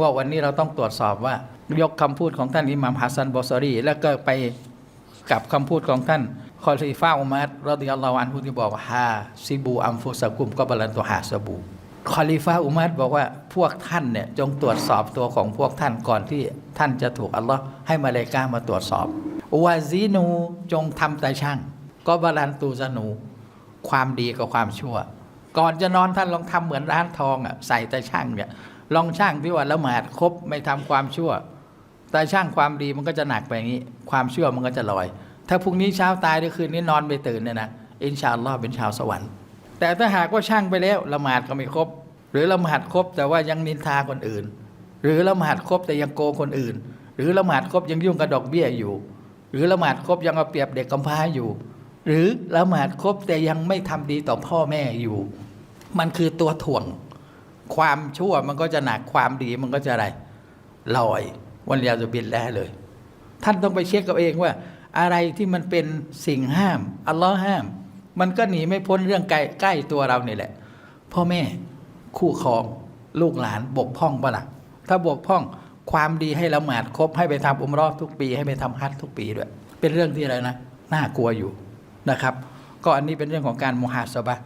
ว่าวันนี้เราต้องตรวจสอบว่ายกคำพูดของท่านอิหม่ามฮัสซันบอสรีแล้วก็ไปกับคำพูดของท่านคอลีฟ้าอุมัดรอดิยัลลอฮุอันฮุที่บอกฮาซิบูอัมฟุสกุมก็บาลันตัวหาสบูคอลีฟ้าอุมัดบอกว่าพวกท่านเนี่ยจงตรวจสอบตัวของพวกท่านก่อนที่ท่านจะถูกอัลลอฮ์ให้มาเลกามาตรวจสอบวาซีนูจงทำแต่ช่าง ก็บาลันตูซานูความดีกับความชั่ว ก่อนจะนอนท่านลองทำเหมือนร้านทองอะใส่แต่ช่างเนี่ย ลองช่างที่ว่าละหมาดครบไม่ทำความชั่ว แต่ช่างความดีมันก็จะหนักไปอย่างนี้ ความชั่วมันก็จะลอย ถ้าพรุ่งนี้เช้าตายหรือคืนนี้นอนไปตื่นเนี่ยนะอินชาอัลลอฮ์เป็นชาวสวรรค์ แต่ถ้าหากว่าช่างไปแล้วละหมาดก็ไม่ครบ หรือละหมาดครบแต่ว่ายังนินทาคนอื่น หรือละหมาดครบแต่ยังโกงคนอื่น หรือละหมาดครบยังยุ่งกับดอกเบี้ยอยู่ หรือละหมาดครบยังเอาเปรียบเด็กกำพร้าอยู่ หรือละหมาดครบแต่ยังไม่ทำดีต่อพ่อแม่อยู่ มันคือตัวถ่วง ความชั่วมันก็จะหนักความดีมันก็จะอะไรลอยวันยวจะบินแล้วเลย ท่านต้องไปเช็คกับเองว่า อะไรที่มันเป็นสิ่งห้าม อัลลอฮ์ห้าม มันก็หนีไม่พ้นเรื่องใกล้ใกล้ตัวเรานี่แหละ พ่อแม่คู่ครองลูกหลานบกพร่องปะล่ะถ้าบกพร่องความดีให้ละหมาดครบให้ไปทำอุมรอดทุกปี ให้ไปทำฮัจญ์ทุกปีด้วย เป็นเรื่องที่อะไรนะ น่ากลัวอยู่นะครับ ก็อันนี้เป็นเรื่องของการมุฮาสบะ